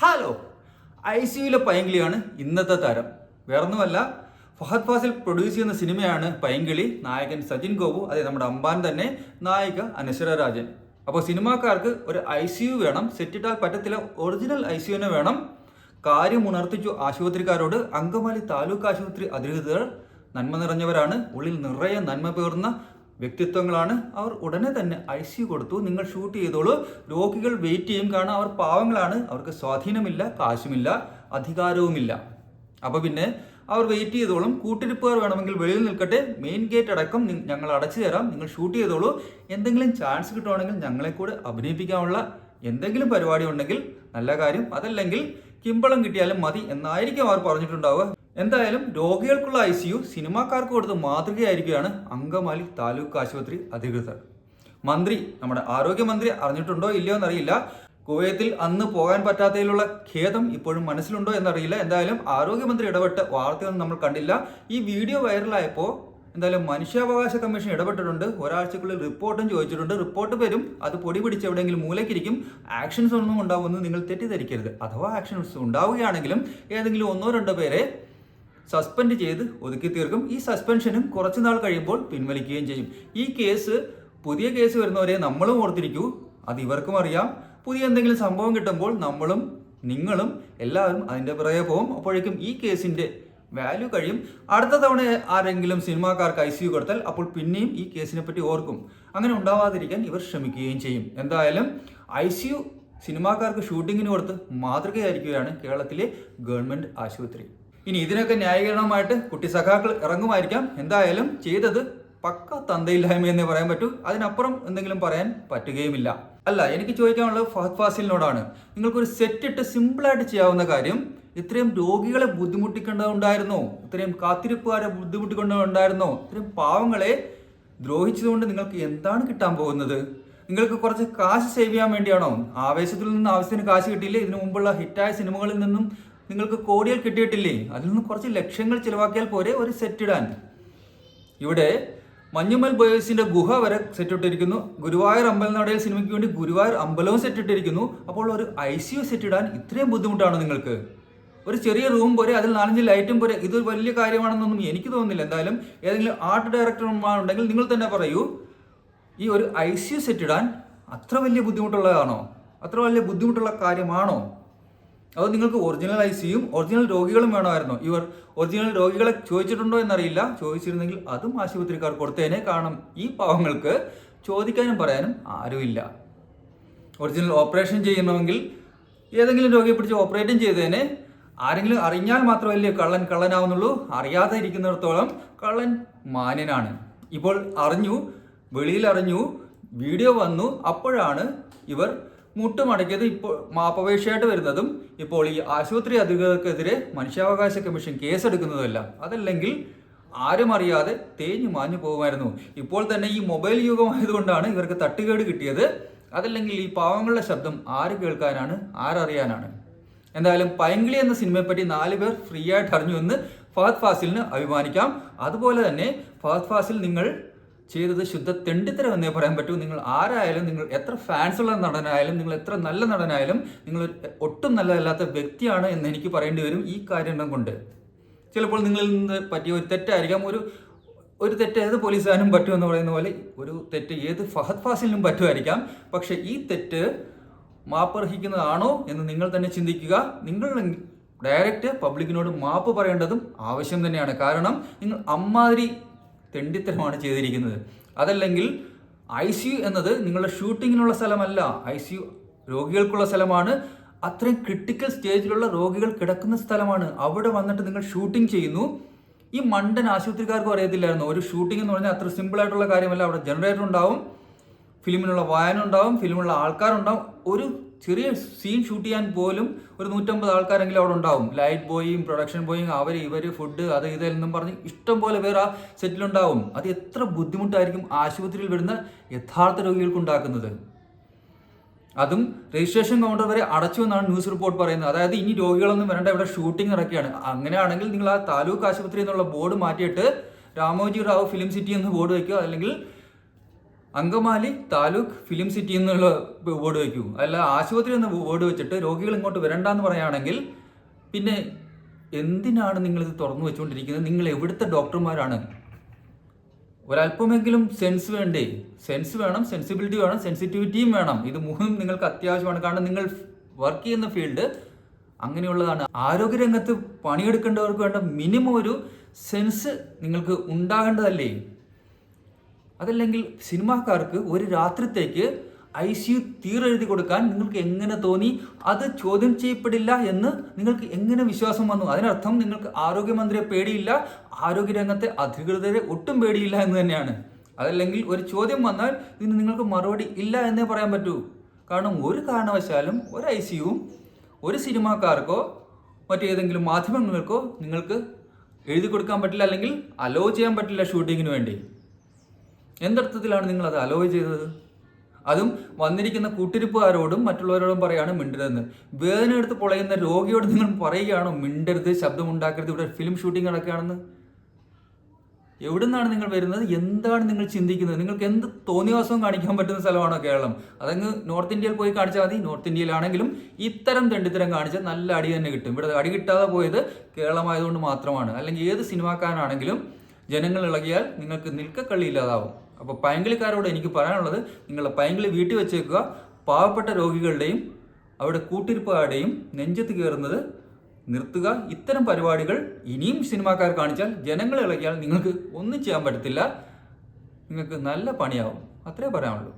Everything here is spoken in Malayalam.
ഹലോ ഐ സിയുലെ പൈങ്കിളിയാണ് ഇന്നത്തെ താരം. വേറൊന്നുമല്ല ഫഹദ് ഫാസിൽ പ്രൊഡ്യൂസ് ചെയ്യുന്ന സിനിമയാണ് പൈങ്കിളി. നായകൻ സജിൻ ഗോപു അതെ നമ്മുടെ അമ്പാൻ തന്നെ നായിക അനശ്വര രാജൻ. അപ്പോൾ സിനിമാക്കാർക്ക് ഒരു ഐ സി യു വേണം സെറ്റിട്ടാൽ പറ്റത്തില്ല ഒറിജിനൽ ഐ സി വേണം. കാര്യം ഉണർത്തിച്ചു ആശുപത്രിക്കാരോട് അങ്കമാലി താലൂക്ക് ആശുപത്രി അധികൃതർ. നന്മ നിറഞ്ഞവരാണ്. ഉള്ളിൽ നിറയെ നന്മ പേർന്ന വ്യക്തിത്വങ്ങളാണ്. അവർ ഉടനെ തന്നെ ഐ സി കൊടുത്തു. നിങ്ങൾ ഷൂട്ട് ചെയ്തോളൂ. രോഗികൾ വെയിറ്റ് ചെയ്യും. കാരണം അവർ പാവങ്ങളാണ്. അവർക്ക് സ്വാധീനമില്ല കാശുമില്ല അധികാരവുമില്ല. അപ്പോൾ പിന്നെ അവർ വെയിറ്റ് ചെയ്തോളും. കൂട്ടിരിപ്പുകാർ വേണമെങ്കിൽ വെളിയിൽ നിൽക്കട്ടെ. മെയിൻ ഗേറ്റ് അടക്കം ഞങ്ങൾ അടച്ചു തരാം. നിങ്ങൾ ഷൂട്ട് ചെയ്തോളൂ. എന്തെങ്കിലും ചാൻസ് കിട്ടുവാണെങ്കിൽ ഞങ്ങളെ കൂടെ അഭിനയിപ്പിക്കാനുള്ള എന്തെങ്കിലും പരിപാടി ഉണ്ടെങ്കിൽ നല്ല കാര്യം. അതല്ലെങ്കിൽ കിമ്പളം കിട്ടിയാലും മതി എന്നായിരിക്കും അവർ പറഞ്ഞിട്ടുണ്ടാവുക. എന്തായാലും രോഗികൾക്കുള്ള ഐ സി യു സിനിമാക്കാർക്ക് കൊടുത്ത് മാതൃകയായിരിക്കുകയാണ് അങ്കമാലി താലൂക്ക് ആശുപത്രി അധികൃതർ. മന്ത്രി നമ്മുടെ ആരോഗ്യമന്ത്രി അറിഞ്ഞിട്ടുണ്ടോ ഇല്ലയോ എന്നറിയില്ല. കുവൈത്തിൽ അന്ന് പോകാൻ പറ്റാത്തതിലുള്ള ഖേദം ഇപ്പോഴും മനസ്സിലുണ്ടോ എന്നറിയില്ല. എന്തായാലും ആരോഗ്യമന്ത്രി ഇടപെട്ട വാർത്തയൊന്നും നമ്മൾ കണ്ടില്ല. ഈ വീഡിയോ വൈറലായപ്പോൾ എന്തായാലും മനുഷ്യാവകാശ കമ്മീഷൻ ഇടപെട്ടിട്ടുണ്ട്. ഒരാഴ്ചക്കുള്ളിൽ റിപ്പോർട്ടും ചോദിച്ചിട്ടുണ്ട്. റിപ്പോർട്ട് വരും. അത് പൊടി പിടിച്ച് എവിടെയെങ്കിലും മൂലക്കിരിക്കും ആക്ഷൻസ് ഒന്നും ഉണ്ടാവുമെന്ന് നിങ്ങൾ തെറ്റിദ്ധരിക്കരുത്. അഥവാ ആക്ഷൻസ് ഉണ്ടാവുകയാണെങ്കിലും ഏതെങ്കിലും ഒന്നോ രണ്ടോ പേരെ സസ്പെൻഡ് ചെയ്ത് ഒതുക്കി തീർക്കും. ഈ സസ്പെൻഷനും കുറച്ച് നാൾ കഴിയുമ്പോൾ പിൻവലിക്കുകയും ചെയ്യും. ഈ കേസ് പുതിയ കേസ് വരുന്നവരെ നമ്മളും ഓർത്തിരിക്കൂ. അത് ഇവർക്കും അറിയാം. പുതിയ എന്തെങ്കിലും സംഭവം കിട്ടുമ്പോൾ നമ്മളും നിങ്ങളും എല്ലാവരും അതിന്റെ പിറകെ പോകും. അപ്പോഴേക്കും ഈ കേസിന്റെ വാല്യൂ കഴിയും. അടുത്ത തവണ ആരെങ്കിലും സിനിമാക്കാർക്ക് ഐ സി യു കൊടുത്താൽ അപ്പോൾ പിന്നെയും ഈ കേസിനെ പറ്റി ഓർക്കും. അങ്ങനെ ഉണ്ടാവാതിരിക്കാൻ ഇവർ ശ്രമിക്കുകയും ചെയ്യും. എന്തായാലും ഐ സി യു സിനിമാക്കാർക്ക് ഷൂട്ടിങ്ങിന് കൊടുത്ത് മാതൃകയായിരിക്കുകയാണ് കേരളത്തിലെ ഗവൺമെന്റ് ആശുപത്രി. ഇനി ഇതിനൊക്കെ ന്യായീകരണമായിട്ട് കുട്ടി സഖാക്കൾ ഇറങ്ങുമായിരിക്കാം. എന്തായാലും ചെയ്തത് പക്ക തന്തയില്ലായ്മ എന്നേ പറയാൻ പറ്റൂ. അതിനപ്പുറം എന്തെങ്കിലും പറയാൻ പറ്റുകയുമില്ല. അല്ല എനിക്ക് ചോദിക്കാനുള്ളത് ഫഹദ് ഫാസിലിനോടാണ്. നിങ്ങൾക്കൊരു സെറ്റിട്ട് സിമ്പിളായിട്ട് ചെയ്യാവുന്ന കാര്യം ഇത്രയും രോഗികളെ ബുദ്ധിമുട്ടിക്കേണ്ടതുണ്ടായിരുന്നോ? ഇത്രയും കാത്തിരിപ്പുകാരെ ബുദ്ധിമുട്ടിക്കൊണ്ടുണ്ടായിരുന്നോ ഇത്രയും പാവങ്ങളെ ദ്രോഹിച്ചതുകൊണ്ട് നിങ്ങൾക്ക് എന്താണ് കിട്ടാൻ പോകുന്നത്? നിങ്ങൾക്ക് കുറച്ച് കാശ് സേവ് ചെയ്യാൻ വേണ്ടിയാണോ? ആവേശത്തിൽ നിന്ന് ആവശ്യത്തിന് കാശ് കിട്ടിയില്ലേ? ഇതിനു മുമ്പുള്ള ഹിറ്റായ സിനിമകളിൽ നിന്നും നിങ്ങൾക്ക് കോടികൾ കിട്ടിയിട്ടില്ലേ? അതിൽ നിന്ന് കുറച്ച് ലക്ഷങ്ങൾ ചിലവാക്കിയാൽ പോരെ ഒരു സെറ്റ് ഇടാൻ. ഇവിടെ മഞ്ഞുമൽ ബോയ്സിന്റെ ഗുഹ വരെ സെറ്റ് ഇട്ടിരിക്കുന്നു. ഗുരുവായൂർ അമ്പലനടയിൽ സിനിമയ്ക്ക് വേണ്ടി ഗുരുവായൂർ അമ്പലവും സെറ്റ് ഇട്ടിരിക്കുന്നു. അപ്പോൾ ഒരു ഐ സി യു സെറ്റ് ഇടാൻ ഇത്രയും ബുദ്ധിമുട്ടാണ് നിങ്ങൾക്ക്. ഒരു ചെറിയ റൂം പോരെ അതിൽ നാലഞ്ച് ലൈറ്റും പോരെ. ഇതൊരു വലിയ കാര്യമാണെന്നൊന്നും എനിക്ക് തോന്നുന്നില്ല. എന്തായാലും ഏതെങ്കിലും ആർട്ട് ഡയറക്ടർമാരുണ്ടെങ്കിൽ നിങ്ങൾ തന്നെ പറയൂ ഈ ഒരു ഐ സി യു സെറ്റ് ഇടാൻ അത്ര വലിയ ബുദ്ധിമുട്ടുള്ളതാണോ? അത്ര വലിയ ബുദ്ധിമുട്ടുള്ള കാര്യമാണോ? അത് നിങ്ങൾക്ക് ഒറിജിനൽ ഐ സിയും ഒറിജിനൽ രോഗികളും വേണമായിരുന്നോ. ഇവർ ഒറിജിനൽ രോഗികളെ ചോദിച്ചിട്ടുണ്ടോ എന്നറിയില്ല. ചോദിച്ചിരുന്നെങ്കിൽ അതും ആശുപത്രിക്കാർ കൊടുത്തേനെ കാണും. ഈ പാവങ്ങൾക്ക് ചോദിക്കാനും പറയാനും ആരുമില്ല. ഒറിജിനൽ ഓപ്പറേഷൻ ചെയ്യണമെങ്കിൽ ഏതെങ്കിലും രോഗിയെ പിടിച്ച് ഓപ്പറേറ്റും ചെയ്തേനെ. ആരെങ്കിലും അറിഞ്ഞാൽ മാത്രമല്ലേ കള്ളൻ കള്ളനാവുന്നുള്ളൂ. അറിയാതെ ഇരിക്കുന്നിടത്തോളം കള്ളൻ മാന്യനാണ്. ഇപ്പോൾ അറിഞ്ഞു വെളിയിൽ അറിഞ്ഞു വീഡിയോ വന്നു. അപ്പോഴാണ് ഇവർ മുട്ടുമടക്കിയത് ഇപ്പോൾ മാപ്പപേക്ഷയായിട്ട് വരുന്നതും ഇപ്പോൾ ഈ ആശുപത്രി അധികൃതർക്കെതിരെ മനുഷ്യാവകാശ കമ്മീഷൻ കേസെടുക്കുന്നതല്ല അതല്ലെങ്കിൽ ആരും അറിയാതെ തേഞ്ഞു മാഞ്ഞു പോകുമായിരുന്നു. ഇപ്പോൾ തന്നെ ഈ മൊബൈൽ യുഗമായതുകൊണ്ടാണ് ഇവർക്ക് തട്ടുകേട് കിട്ടിയത്. അതല്ലെങ്കിൽ ഈ പാവങ്ങളുടെ ശബ്ദം ആര് കേൾക്കാനാണ് ആരറിയാനാണ്? എന്തായാലും പൈങ്കിളി എന്ന സിനിമയെപ്പറ്റി നാല് പേർ ഫ്രീ ആയിട്ട് അറിഞ്ഞു എന്ന് ഫഹദ് ഫാസിലിന് അഭിമാനിക്കാം. അതുപോലെ തന്നെ ഫഹദ് ഫാസിൽ നിങ്ങൾ ചെയ്തത് ശുദ്ധ തെണ്ടിത്തരം എന്നേ പറയാൻ പറ്റൂ. നിങ്ങൾ ആരായാലും നിങ്ങൾ എത്ര ഫാൻസ് ഉള്ള നടനായാലും നിങ്ങൾ എത്ര നല്ല നടനായാലും നിങ്ങൾ ഒട്ടും നല്ലതല്ലാത്ത വ്യക്തിയാണ് എന്ന് എനിക്ക് പറയേണ്ടി വരും ഈ കാര്യം കൊണ്ട്. ചിലപ്പോൾ നിങ്ങളിൽ നിന്ന് പറ്റിയ ഒരു തെറ്റായിരിക്കാം. ഒരു ഒരു തെറ്റ് ഏത് പോലീസുകാരനും പറ്റുമെന്ന് പറയുന്ന പോലെ ഒരു തെറ്റ് ഏത് ഫഹദ് ഫാസിലിനും പറ്റുമായിരിക്കാം. പക്ഷേ ഈ തെറ്റ് മാപ്പർഹിക്കുന്നതാണോ എന്ന് നിങ്ങൾ തന്നെ ചിന്തിക്കുക. നിങ്ങൾ ഡയറക്റ്റ് പബ്ലിക്കിനോട് മാപ്പ് പറയേണ്ടതും ആവശ്യം തന്നെയാണ്. കാരണം നിങ്ങൾ അമ്മാതിരി തെണ്ടിത്തരമാണ് ചെയ്തിരിക്കുന്നത്. അതല്ലെങ്കിൽ ഐ സി യു എന്നത് നിങ്ങളുടെ ഷൂട്ടിങ്ങിനുള്ള സ്ഥലമല്ല. ഐ സി യു രോഗികൾക്കുള്ള സ്ഥലമാണ്. അത്രയും ക്രിട്ടിക്കൽ സ്റ്റേജിലുള്ള രോഗികൾ കിടക്കുന്ന സ്ഥലമാണ്. അവിടെ വന്നിട്ട് നിങ്ങൾ ഷൂട്ടിംഗ് ചെയ്യുന്നു. ഈ മണ്ടൻ ആശുപത്രിക്കാർക്കും അറിയത്തില്ലായിരുന്നു. ഒരു ഷൂട്ടിംഗ് എന്ന് പറഞ്ഞാൽ അത്ര സിമ്പിൾ ആയിട്ടുള്ള കാര്യമല്ല. അവിടെ ജനറേറ്റർ ഉണ്ടാവും ഫിലിമിനുള്ള വായന ഉണ്ടാവും ഫിലിമിനുള്ള ആൾക്കാരുണ്ടാവും. ഒരു ചെറിയ സീൻ ഷൂട്ട് ചെയ്യാൻ പോലും ഒരു നൂറ്റമ്പത് ആൾക്കാരെങ്കിലും അവിടെ ഉണ്ടാവും. ലൈറ്റ് ബോയും പ്രൊഡക്ഷൻ ബോയും അവർ ഇവർ ഫുഡ് അത് ഇതെന്നും പറഞ്ഞ് ഇഷ്ടം പോലെ പേർ ആ സെറ്റിലുണ്ടാവും അത് എത്ര ബുദ്ധിമുട്ടായിരിക്കും ആശുപത്രിയിൽ വരുന്ന യഥാർത്ഥ രോഗികൾക്ക് ഉണ്ടാക്കുന്നത് അതും രജിസ്ട്രേഷൻ കൗണ്ടർ വരെ അടച്ചു എന്നാണ് ന്യൂസ് റിപ്പോർട്ട് പറയുന്നത്. അതായത് ഇനി രോഗികളൊന്നും വരേണ്ട ഇവിടെ ഷൂട്ടിംഗ് നടക്കുകയാണ്. അങ്ങനെയാണെങ്കിൽ നിങ്ങൾ ആ താലൂക്ക് ആശുപത്രി എന്നുള്ള ബോർഡ് മാറ്റിയിട്ട് രാമോജി റാവു ഫിലിം സിറ്റി എന്ന് ബോർഡ് വയ്ക്കുക അല്ലെങ്കിൽ അങ്കമാലി താലൂക്ക് ഫിലിം സിറ്റി എന്നുള്ള വേർഡ് വയ്ക്കൂ. അല്ല ആശുപത്രി എന്ന വേർഡ് വെച്ചിട്ട് രോഗികൾ ഇങ്ങോട്ട് വരണ്ടെന്ന് പറയുകയാണെങ്കിൽ പിന്നെ എന്തിനാണ് നിങ്ങളിത് തുറന്നു വെച്ചുകൊണ്ടിരിക്കുന്നത്? നിങ്ങൾ എവിടുത്തെ ഡോക്ടർമാരാണ്? ഒരല്പമെങ്കിലും സെൻസ് വേണ്ടേ? സെൻസ് വേണം സെൻസിബിലിറ്റി വേണം സെൻസിറ്റിവിറ്റിയും വേണം. ഇത് മൂന്നും നിങ്ങൾക്ക് അത്യാവശ്യമാണ്. കാരണം നിങ്ങൾ വർക്ക് ചെയ്യുന്ന ഫീൽഡ് അങ്ങനെയുള്ളതാണ്. ആരോഗ്യരംഗത്ത് പണിയെടുക്കേണ്ടവർക്ക് വേണ്ട മിനിമം ഒരു സെൻസ് നിങ്ങൾക്ക് ഉണ്ടാകേണ്ടതല്ലേ? അതല്ലെങ്കിൽ സിനിമാക്കാർക്ക് ഒരു രാത്രിത്തേക്ക് ഐ സി യു തീരെഴുതി കൊടുക്കാൻ നിങ്ങൾക്ക് എങ്ങനെ തോന്നി? അത് ചോദ്യം ചെയ്യപ്പെടില്ല എന്ന് നിങ്ങൾക്ക് എങ്ങനെ വിശ്വാസം വന്നു? അതിനർത്ഥം നിങ്ങൾക്ക് ആരോഗ്യമന്ത്രിയെ പേടിയില്ല ആരോഗ്യരംഗത്തെ അധികൃതരെ ഒട്ടും പേടിയില്ല എന്ന് തന്നെയാണ്. അതല്ലെങ്കിൽ ഒരു ചോദ്യം വന്നാൽ ഇതിന് നിങ്ങൾക്ക് മറുപടി ഇല്ല എന്നേ പറയാൻ പറ്റൂ. കാരണം ഒരു കാരണവശാലും ഒരു ഐ സി ഒരു സിനിമാക്കാർക്കോ മറ്റേതെങ്കിലും മാധ്യമങ്ങൾക്കോ നിങ്ങൾക്ക് എഴുതി കൊടുക്കാൻ പറ്റില്ല അല്ലെങ്കിൽ അലോ ചെയ്യാൻ പറ്റില്ല ഷൂട്ടിങ്ങിന് വേണ്ടി. എന്തർത്ഥത്തിലാണ് നിങ്ങൾ അത് അലോയ് ചെയ്തത്? അതും വന്നിരിക്കുന്ന കൂട്ടിരിപ്പുകാരോടും മറ്റുള്ളവരോടും പറയാണ് മിണ്ടരുതെന്ന്. വേദന എടുത്ത് പൊളയുന്ന രോഗിയോട് നിങ്ങൾ പറയുകയാണോ മിണ്ടരുത് ശബ്ദമുണ്ടാക്കരുത് ഇവിടെ ഫിലിം ഷൂട്ടിംഗ് നടക്കുകയാണെന്ന്? എവിടുന്നാണ് നിങ്ങൾ വരുന്നത്? എന്താണ് നിങ്ങൾ ചിന്തിക്കുന്നത്? നിങ്ങൾക്ക് എന്ത് തോന്നിവാസവും കാണിക്കാൻ പറ്റുന്ന സ്ഥലമാണോ കേരളം? അതങ്ങ് നോർത്ത് ഇന്ത്യയിൽ പോയി കാണിച്ചാൽ മതി. നോർത്ത് ഇന്ത്യയിലാണെങ്കിലും ഇത്തരം തെണ്ടിത്തരം കാണിച്ചാൽ നല്ല അടി തന്നെ കിട്ടും. ഇവിടെ അടി കിട്ടാതെ പോയത് കേരളമായതുകൊണ്ട് മാത്രമാണ്. അല്ലെങ്കിൽ ഏത് സിനിമാക്കാരനാണെങ്കിലും ജനങ്ങൾ ഇളകിയാൽ നിങ്ങൾക്ക് നിൽക്കക്കള്ളി ഇല്ലാതാവും അപ്പോൾ പൈങ്കിളിക്കാരോട് എനിക്ക് പറയാനുള്ളത് നിങ്ങളുടെ പൈങ്കിളി വീട്ടിൽ വെച്ചേക്കുക. പാവപ്പെട്ട രോഗികളുടെയും അവിടെ കൂട്ടിരിപ്പുകാരുടെയും നെഞ്ചത്ത് കയറുന്നത് നിർത്തുക. ഇത്തരം പരിപാടികൾ ഇനിയും സിനിമാക്കാർ കാണിച്ചാൽ ജനങ്ങൾ ഇളകിയാൽ നിങ്ങൾക്ക് ഒന്നും ചെയ്യാൻ പറ്റത്തില്ല. നിങ്ങൾക്ക് നല്ല പണിയാവും. അത്രേ പറയാനുള്ളൂ.